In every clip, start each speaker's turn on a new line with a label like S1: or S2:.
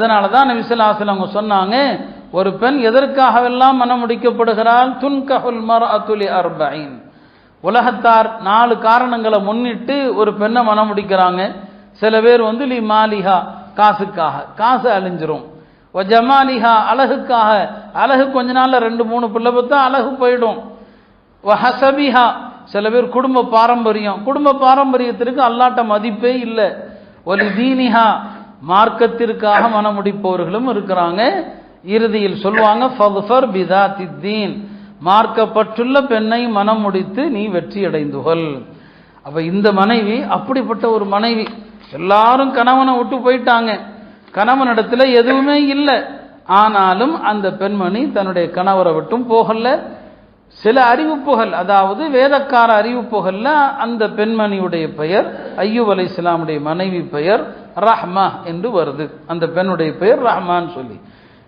S1: அதனால தான் விசிலாசில் அவங்க சொன்னாங்க ஒரு பெண் எதற்காகவெல்லாம் மனம் முடிக்கப்படுகிறாள் துன்கஹுல் மர் அத்துலி அர்பைன் உலகத்தார் நாலு காரணங்களை முன்னிட்டு ஒரு பெண்ணை மனம் முடிக்கிறாங்க சில பேர் வந்து லி மாலிகா காசுக்காக காசு அழிஞ்சிரும். ஜமாலிஹா அழகுக்காக. அழகு கொஞ்ச நாளில் ரெண்டு மூணு பிள்ளை பார்த்தா அழகு போயிடும். ஒ ஹசபிஹா சில பேர் குடும்ப பாரம்பரியம். குடும்ப பாரம்பரியத்திற்கு அல்லாட்ட மதிப்பே இல்லை. ஒலி தீனிஹா மார்க்கத்திற்காக மனமுடிப்பவர்களும் இருக்கிறாங்க. இறுதியில் சொல்லுவாங்க ஃபதுஃபர் பிதா தித்தீன் மார்க்கப்பட்டுள்ள பெண்ணை மனம் முடித்து நீ வெற்றி அடைந்துகொள் அப்ப இந்த மனைவி அப்படிப்பட்ட ஒரு மனைவி எல்லாரும் கணவனை விட்டு போயிட்டாங்க. கணவனிடத்தில் எதுவுமே இல்லை. ஆனாலும் அந்த பெண்மணி தன்னுடைய கணவரை விட்டும் போகல. சில அறிவிப்புகள் அதாவது வேதக்கார அறிவிப்புகள்ல அந்த பெண்மணியுடைய பெயர் ஐயூப் அலை இஸ்லாமுடைய மனைவி பெயர் ரஹ்மா என்று வருது. அந்த பெண்ணுடைய பெயர் ரஹ்மான்னு சொல்லி.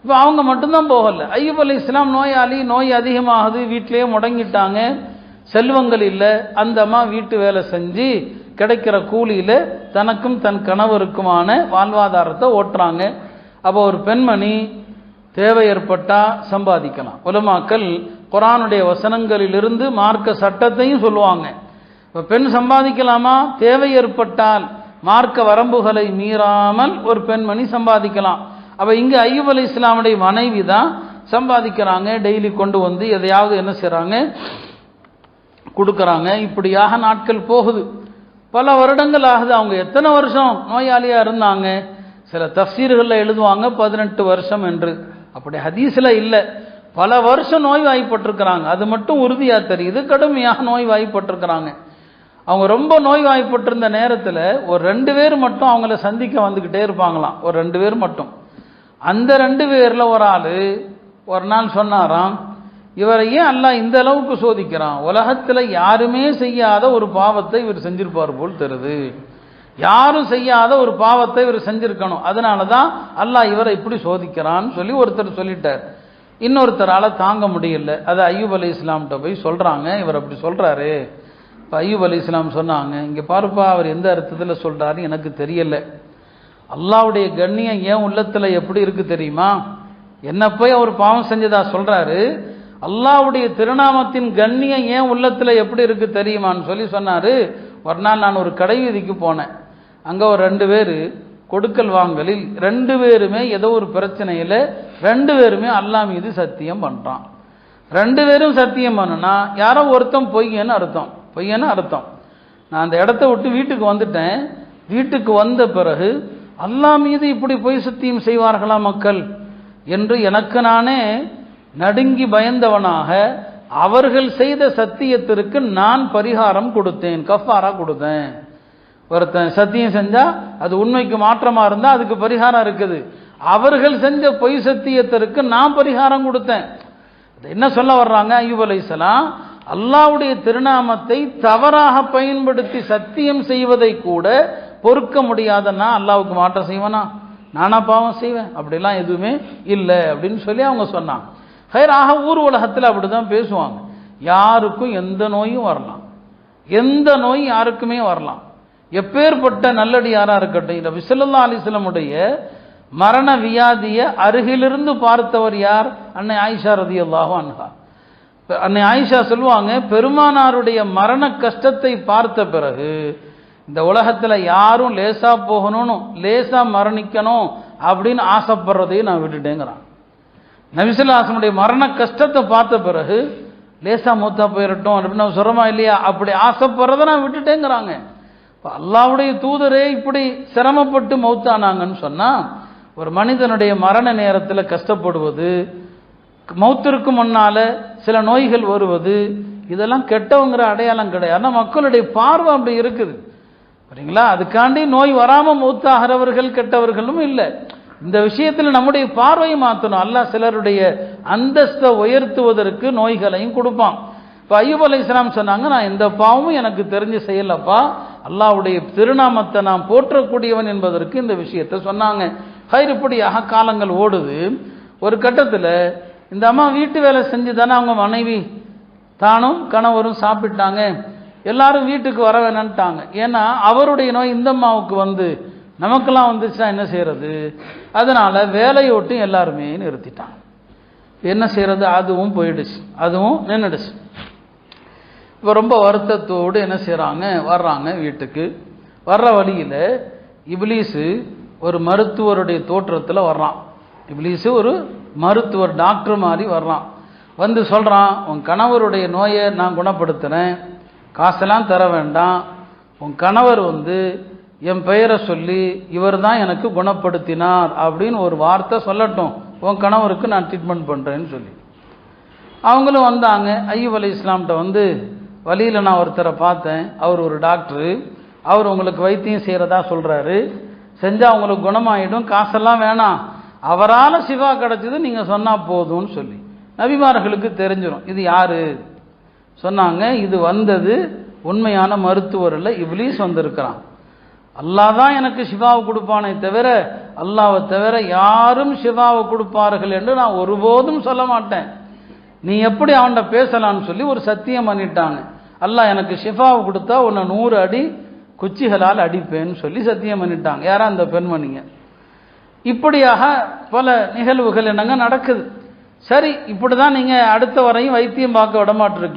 S1: இப்போ அவங்க மட்டும்தான் போகல. ஐயூப் அலி இஸ்லாம் நோயாளி நோய் அதிகமாகுது வீட்டிலேயே முடங்கிட்டாங்க செல்வங்கள் இல்லை அந்த அம்மா வீட்டு வேலை செஞ்சு கிடைக்கிற கூலியில் தனக்கும் தன் கணவருக்குமான வாழ்வாதாரத்தை ஓட்டுறாங்க. அப்போ ஒரு பெண்மணி தேவை ஏற்பட்டால் சம்பாதிக்கலாம். உலமாக்கள் குரானுடைய வசனங்களிலிருந்து மார்க்க சட்டத்தையும் சொல்லுவாங்க. இப்போ பெண் சம்பாதிக்கலாமா? தேவை ஏற்பட்டால் மார்க்க வரம்புகளை மீறாமல் ஒரு பெண்மணி சம்பாதிக்கலாம். அப்போ இங்கே ஐயூப் அலி இஸ்லாமுடைய மனைவி தான் சம்பாதிக்கிறாங்க டெய்லி கொண்டு வந்து எதையாவது என்ன செய்கிறாங்க கொடுக்குறாங்க. இப்படியாக நாட்கள் போகுது. பல வருடங்கள் ஆகுது அவங்க எத்தனை வருஷம் நோயாளியாக இருந்தாங்க? சில தஃசீர்களில் எழுதுவாங்க பதினெட்டு வருஷம் என்று. அப்படி ஹதீஸில் இல்லை. பல வருஷம் நோய் வாய்ப்பட்டிருக்கிறாங்க அது மட்டும் உறுதியாக தெரியுது. கடுமையாக நோய் வாய்ப்பட்டிருக்கிறாங்க அவங்க ரொம்ப நோய் வாய்ப்பட்டிருந்த நேரத்தில் ஒரு ரெண்டு பேர் மட்டும் அவங்கள சந்திக்க வந்துக்கிட்டே இருப்பாங்களாம். ஒரு ரெண்டு பேர் மட்டும். அந்த ரெண்டு பேரில் ஒரு ஆள் ஒரு நாள் சொன்னாராம் இவரை ஏன் அல்லாஹ் இந்த அளவுக்கு சோதிக்கிறான்? உலகத்தில் யாருமே செய்யாத ஒரு பாவத்தை இவர் செஞ்சிருப்பார் போல் தருது. யாரும் செய்யாத ஒரு பாவத்தை இவர் செஞ்சிருக்கணும். அதனால தான் அல்லாஹ் இவரை இப்படி சோதிக்கிறான்னு சொல்லி ஒருத்தர் சொல்லிட்டார். இன்னொருத்தரால் தாங்க முடியல. அதை ஐயூப் அலி இஸ்லாம்கிட்ட போய் சொல்கிறாங்க இவர் அப்படி சொல்கிறாரு இப்போ ஐயூப் அலி இஸ்லாம் சொன்னாங்க இங்கே பாருப்பா அவர் எந்த அர்த்தத்தில் சொல்கிறாருன்னு எனக்கு தெரியலை. அல்லாவுடைய கண்ணியம் ஏன் உள்ளத்தில் எப்படி இருக்குது தெரியுமா? என்ன போய் அவர் பாவம் செஞ்சதா சொல்கிறாரு அல்லாவுடைய திருநாமத்தின் கண்ணியம் ஏன் உள்ளத்தில் எப்படி இருக்குது தெரியுமான்னு சொல்லி சொன்னார். ஒரு நாள் நான் ஒரு கடை வீதிக்கு போனேன். அங்கே ஒரு ரெண்டு பேர் கொடுக்கல் வாங்கலில் ரெண்டு பேருமே ஏதோ ஒரு பிரச்சனையில் ரெண்டு பேருமே அல்லாஹ் மீது சத்தியம் பண்ணுறான் ரெண்டு பேரும் சத்தியம் பண்ணுனா யாரோ ஒருத்தன் பொய்யன்னு அர்த்தம். பொய்யன்னு அர்த்தம். நான் அந்த இடத்த விட்டு வீட்டுக்கு வந்துட்டேன். வீட்டுக்கு வந்த பிறகு அல்லாஹ் மீது இப்படி பொய் சத்தியம் செய்வார்களா மக்கள்? என்று எனக்கு நானே நடுங்கி பயந்தவனாக அவர்கள் செய்த சத்தியத்திற்கு நான் பரிகாரம் கொடுத்தேன் கஃபாரா கொடுத்தேன். ஒருத்தன் சத்தியம் செஞ்சா அது உண்மைக்கு மாற்றமா இருந்தா அதுக்கு பரிகாரம் இருக்குது. அவர்கள் செஞ்ச பொய் சத்தியத்திற்கு நான் பரிகாரம் கொடுத்தேன். என்ன சொல்ல வர்றாங்க? ஐயூப் அலைசலாம் அல்லாவுடைய திருநாமத்தை தவறாக பயன்படுத்தி சத்தியம் செய்வதை கூட பொறுக்க முடியாதன்னா அல்லாவுக்கு மாற்றம் செய்வேனா? நானா பாவம் செய்வேன். அப்படிலாம் எதுவுமே இல்லை அப்படின்னு சொல்லி அவங்க சொன்னாங்க. ஹைராக ஊர் உலகத்தில் அப்படிதான் பேசுவாங்க. யாருக்கும் எந்த நோயும் வரலாம். எந்த நோய் யாருக்குமே வரலாம். எப்பேற்பட்ட நல்லடியாராக இருக்கட்டும் இந்த விசல்லா அலிஸ்லமுடைய மரண வியாதியை அருகிலிருந்து பார்த்தவர் யார்? அன்னை ஆயிஷா ரதி அல்லாஹும் அன்ஹா. அன்னை ஆயிஷா சொல்லுவாங்க பெருமானாருடைய மரண கஷ்டத்தை பார்த்த பிறகு இந்த உலகத்தில் யாரும் லேசாக போகணும்னு லேசாக மரணிக்கணும் அப்படின்னு ஆசைப்படுறதையும் நான் விட்டுட்டேங்கிறான். நபிசுல்லாசனுடைய மரண கஷ்டத்தை பார்த்த பிறகு லேசா மூத்தா போயிடட்டும் அப்படின்னு நம்ம சொல்கிறோமா இல்லையா? அப்படி ஆசைப்படுறதை நான் விட்டுட்டேங்கிறாங்க. இப்போ அல்லாவுடைய தூதரே இப்படி சிரமப்பட்டு மௌத்தானாங்கன்னு சொன்னால் ஒரு மனிதனுடைய மரண நேரத்தில் கஷ்டப்படுவது மௌத்திற்கு முன்னால் சில நோய்கள் வருவது இதெல்லாம் கெட்டவங்கிற அடையாளம் கிடையாது. ஆனால் மக்களுடைய பார்வை அப்படி இருக்குது. சரிங்களா அதுக்காண்டி நோய் வராமல் மௌத்தாகிறவர்கள் கெட்டவர்களும் இல்லை. இந்த விஷயத்தில் நம்முடைய பார்வையை மாற்றணும் அல்ல சிலருடைய அந்தஸ்தை உயர்த்துவதற்கு நோய்களையும் கொடுப்பான். இப்போ ஐயூப் அலை இஸ்லாம் சொன்னாங்க நான் எந்த பாவமும் எனக்கு தெரிஞ்சு செய்யலப்பா. அல்லாவுடைய திருநாமத்தை நான் போற்றக்கூடியவன் என்பதற்கு இந்த விஷயத்தை சொன்னாங்க. இப்படி காலங்கள் ஓடுது. ஒரு கட்டத்தில் இந்த அம்மா வீட்டு வேலை செஞ்சு தானே அவங்க மனைவி? தானும் கணவரும் சாப்பிட்டாங்க. எல்லாரும் வீட்டுக்கு வர வேணான்ட்டாங்க. ஏன்னா அவருடைய நோய் இந்த அம்மாவுக்கு வந்து நமக்கெல்லாம் வந்துச்சுன்னா என்ன செய்யறது? அதனால வேலையோட்டும் எல்லாருமே நிறுத்திட்டாங்க. என்ன செய்யறது? அதுவும் போயிடுச்சு. அதுவும் நின்றுடுச்சு இப்போ ரொம்ப வருத்தத்தோடு என்ன செய்கிறாங்க வர்றாங்க வீட்டுக்கு. வர்ற வழியில் இப்லீஸு ஒரு மருத்துவருடைய தோற்றத்தில் வர்றான். இப்லீஸு ஒரு மருத்துவர் டாக்டர் மாதிரி வர்றான் வந்து சொல்கிறான் உன் கணவருடைய நோயை நான் குணப்படுத்துகிறேன் காசெல்லாம் தர வேண்டாம். உன் கணவர் வந்து என் பெயரை சொல்லி இவர் தான் எனக்கு குணப்படுத்தினார் அப்படின்னு ஒரு வார்த்தை சொல்லட்டும். உன் கணவருக்கு நான் ட்ரீட்மெண்ட் பண்ணுறேன்னு சொல்லி. அவங்களும் வந்தாங்க. ஐயூப் அலி இஸ்லாம்கிட்ட வந்து வழியில் நான் ஒருத்தரை பார்த்தேன். அவர் ஒரு டாக்டரு. அவர் உங்களுக்கு வைத்தியம் செய்கிறதா சொல்கிறாரு செஞ்சால் உங்களுக்கு குணமாயிடும். காசெல்லாம் வேணாம். அவரால் சிவா கிடச்சது நீங்கள் சொன்னால் போதும்னு சொல்லி. நபிமார்களுக்கு தெரிஞ்சிடும் இது யார்? சொன்னாங்க இது வந்தது உண்மையான மருத்துவர் இல்லை இப்லீஸ் வந்திருக்கிறான். அல்லாஹ் தான் எனக்கு சிவாவை கொடுப்பானே தவிர அல்லாவை தவிர யாரும் சிவாவை கொடுப்பார்கள் என்று நான் ஒருபோதும் சொல்ல மாட்டேன். நீ எப்படி அவன்கிட்ட பேசலான்னு சொல்லி ஒரு சத்தியம் பண்ணிட்டாங்க. அல்லாஹ் எனக்கு ஷிஃபாவை கொடுத்தா உன்னை நூறு அடி குச்சிகளால் அடிப்பேன்னு சொல்லி சத்தியம் பண்ணிட்டாங்க. யாரா அந்த பெண்மணிங்க? இப்படியாக பல நிகழ்வுகள் என்னங்க நடக்குது. சரி இப்படி தான் நீங்கள் அடுத்த வரையும் வைத்தியம் பார்க்க விட மாட்டிருக்கீங்க